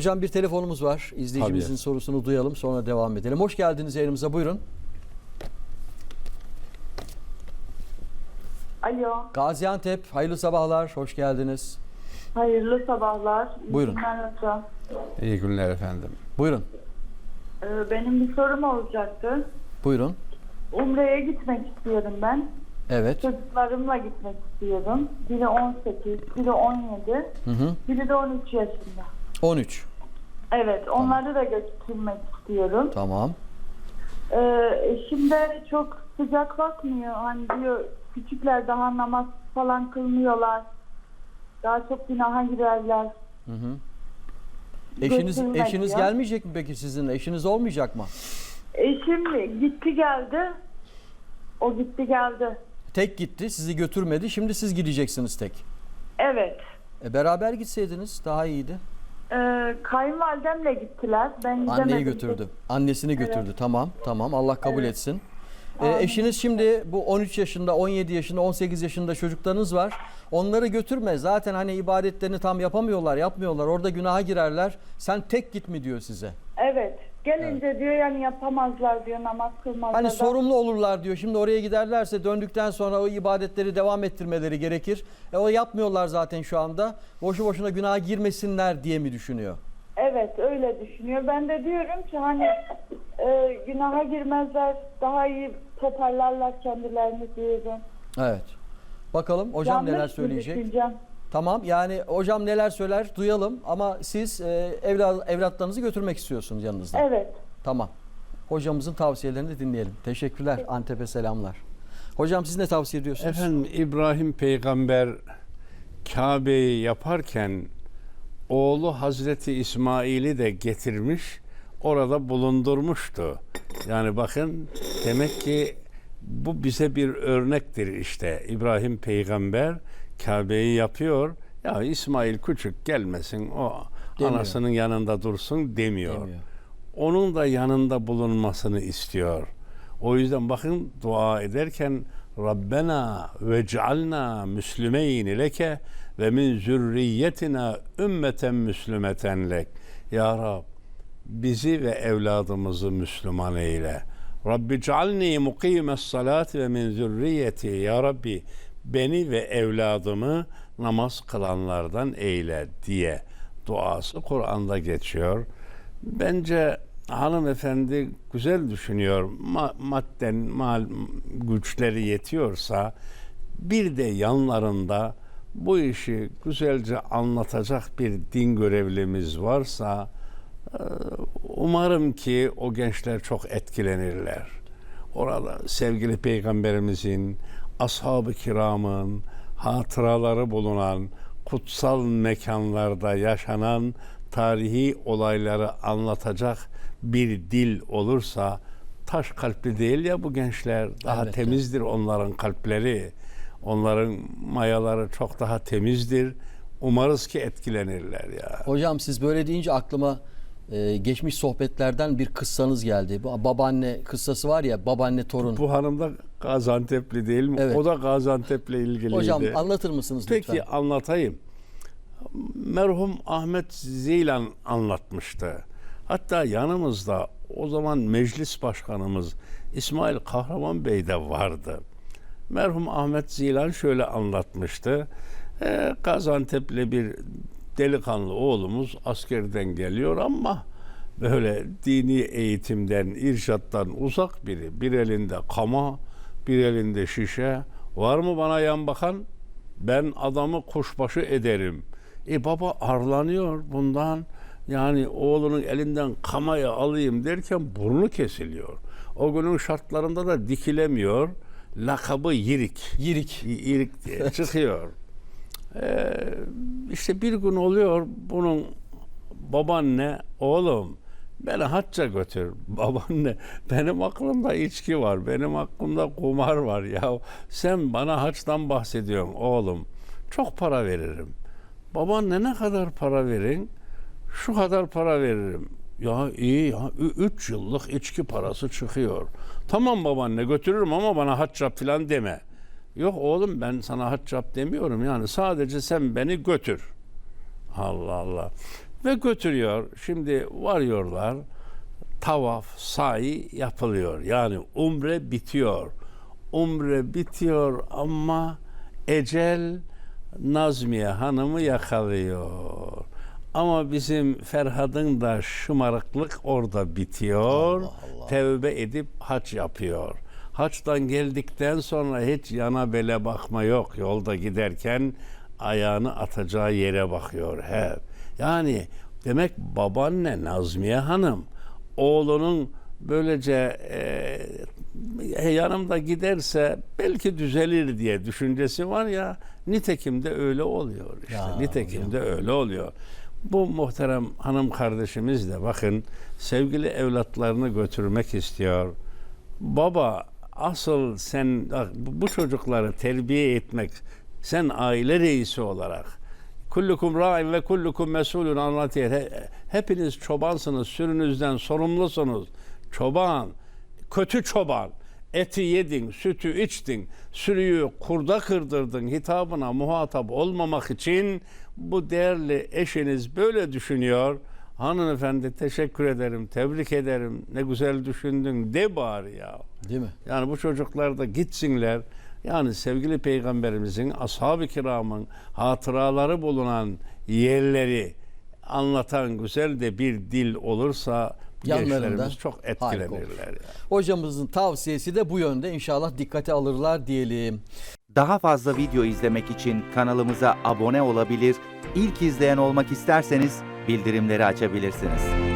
Hocam bir telefonumuz var. İzleyicimizin Tabii. sorusunu duyalım sonra devam edelim. Hoş geldiniz yayınımıza buyurun. Alo, Gaziantep hayırlı sabahlar. Hoş geldiniz. hayırlı sabahlar. İyi Buyurun. günler hocam. İyi günler efendim. Buyurun. Ee, benim bir sorum olacaktı. Buyurun. Umre'ye gitmek istiyorum ben. Evet. Çocuklarımla gitmek istiyorum. Biri 18, biri 17, Hı hı. biri de 13 yaşında. 13. Evet, onları da götürmek istiyorum. Tamam. Ee, eşim de çok sıcak bakmıyor. Hani diyor küçükler daha namaz falan kılmıyorlar. Daha çok günaha girerler. Hı hı. Eşiniz Götürmek eşiniz ya. gelmeyecek mi peki sizin? Eşiniz olmayacak mı? Eşim gitti geldi. O gitti geldi. Tek gitti, sizi götürmedi. Şimdi siz gideceksiniz tek. Evet. E, beraber gitseydiniz daha iyiydi. Ee, kayınvalidemle gittiler. Ben gidemedim. Anneyi götürdü. Annesini götürdü. Tamam. Tamam. Allah kabul Evet. etsin. E, Amin. eşiniz şimdi bu 13 yaşında, 17 yaşında, 18 yaşında çocuklarınız var. Onları götürme. Zaten hani ibadetlerini tam yapamıyorlar, yapmıyorlar. Orada günaha girerler. Sen tek git mi diyor size. Evet. Gelince diyor yani yapamazlar diyor namaz kılmazlar. Hani sorumlu olurlar diyor. Şimdi oraya giderlerse döndükten sonra o ibadetleri devam ettirmeleri gerekir. E, o yapmıyorlar zaten şu anda. Boşu boşuna günaha girmesinler diye mi düşünüyor? Evet öyle düşünüyor. Ben de diyorum ki hani e, günaha girmezler daha iyi toparlarlar kendilerini diyorum. Evet. Bakalım hocam Yanlış neler söyleyecek. düşüncem? Tamam yani hocam neler söyler duyalım ama siz e, evla- evlatlarınızı götürmek istiyorsunuz yanınızda. Evet. Tamam. Hocamızın tavsiyelerini de dinleyelim. Teşekkürler. Antep'e selamlar. Hocam siz ne tavsiye ediyorsunuz? Efendim İbrahim peygamber Kabe'yi yaparken oğlu Hazreti İsmail'i de getirmiş orada bulundurmuştu. Yani bakın demek ki bu bize bir örnektir işte. İbrahim peygamber Kabe'yi yapıyor. Ya İsmail küçük gelmesin o Demiyor. anasının yanında dursun demiyor. Demiyor. onun da yanında bulunmasını istiyor. O yüzden bakın dua ederken Rabbena ve cealna müslümeyni leke ve min zürriyetina ümmeten müslümeten lek. Ya Rab bizi ve evladımızı Müslüman eyle. Rabbi cealni mukimes salat ve min zürriyeti. Ya Rabbi beni ve evladımı namaz kılanlardan eyle diye duası Kur'an'da geçiyor. Bence hanımefendi güzel düşünüyor. Ma- madden mal güçleri yetiyorsa bir de yanlarında bu işi güzelce anlatacak bir din görevlimiz varsa e, umarım ki o gençler çok etkilenirler. Orada sevgili peygamberimizin, ashab-ı kiramın hatıraları bulunan kutsal mekanlarda yaşanan tarihi olayları anlatacak bir dil olursa taş kalpli değil ya bu gençler daha Elbette. temizdir onların kalpleri. Onların mayaları çok daha temizdir. Umarız ki etkilenirler ya. Hocam siz böyle deyince aklıma e, geçmiş sohbetlerden bir kıssanız geldi. Bu babaanne kıssası var ya babaanne torun. Bu hanım da Gaziantep'li değil mi? Evet. O da Gaziantep'le ilgiliydi. Hocam anlatır mısınız Peki lütfen? anlatayım. Merhum Ahmet Zeylan anlatmıştı. Hatta yanımızda o zaman meclis başkanımız İsmail Kahraman Bey de vardı. Merhum Ahmet Zeylan şöyle anlatmıştı. Ee, Gaziantep'li bir delikanlı oğlumuz askerden geliyor ama böyle dini eğitimden, irşattan uzak biri. Bir elinde kama, bir elinde şişe. Var mı bana yan bakan? Ben adamı kuşbaşı ederim. E baba arlanıyor bundan. Yani oğlunun elinden kamayı alayım derken burnu kesiliyor. O günün şartlarında da dikilemiyor. Lakabı Yirik. Yirik. İrik diye çıkıyor. Ee, işte bir gün oluyor bunun babaanne oğlum beni hacca götür. Babaanne benim aklımda içki var. Benim aklımda kumar var ya. Sen bana haçtan bahsediyorsun oğlum. Çok para veririm. Babaanne ne kadar para verin? Şu kadar para veririm. Ya iyi ya. Üç yıllık içki parası çıkıyor. Tamam babaanne götürürüm ama bana haç yap falan deme. Yok oğlum ben sana haç yap demiyorum yani. Sadece sen beni götür. Allah Allah. Ve götürüyor. Şimdi varıyorlar. Tavaf, sahi yapılıyor. Yani umre bitiyor. Umre bitiyor ama ecel Nazmiye Hanım'ı yakalıyor. Ama bizim Ferhat'ın da şımarıklık orada bitiyor. Tevbe edip hac yapıyor. Haçtan geldikten sonra hiç yana bele bakma yok. Yolda giderken ayağını atacağı yere bakıyor hep. Yani demek babaanne Nazmiye Hanım oğlunun böylece e, yanımda giderse belki düzelir diye düşüncesi var ya nitekim de öyle oluyor işte. Ya nitekim de öyle oluyor. Bu muhterem hanım kardeşimiz de bakın sevgili evlatlarını götürmek istiyor. Baba asıl sen bu çocukları terbiye etmek sen aile reisi olarak kullukum ra'in ve kullukum mesulun anlatıyor. He- Hepiniz çobansınız, sürünüzden sorumlusunuz. Çoban, kötü çoban. Eti yedin, sütü içtin, sürüyü kurda kırdırdın hitabına muhatap olmamak için bu değerli eşiniz böyle düşünüyor. Hanımefendi teşekkür ederim, tebrik ederim, ne güzel düşündün de bari ya. Değil mi? Yani bu çocuklar da gitsinler. Yani sevgili peygamberimizin ashab-ı kiramın hatıraları bulunan yerleri anlatan güzel de bir dil olursa Yanlarında gençlerimiz çok etkilenirler. ya. Hocamızın tavsiyesi de bu yönde. İnşallah dikkate alırlar diyelim. Daha fazla video izlemek için kanalımıza abone olabilir, ilk izleyen olmak isterseniz bildirimleri açabilirsiniz.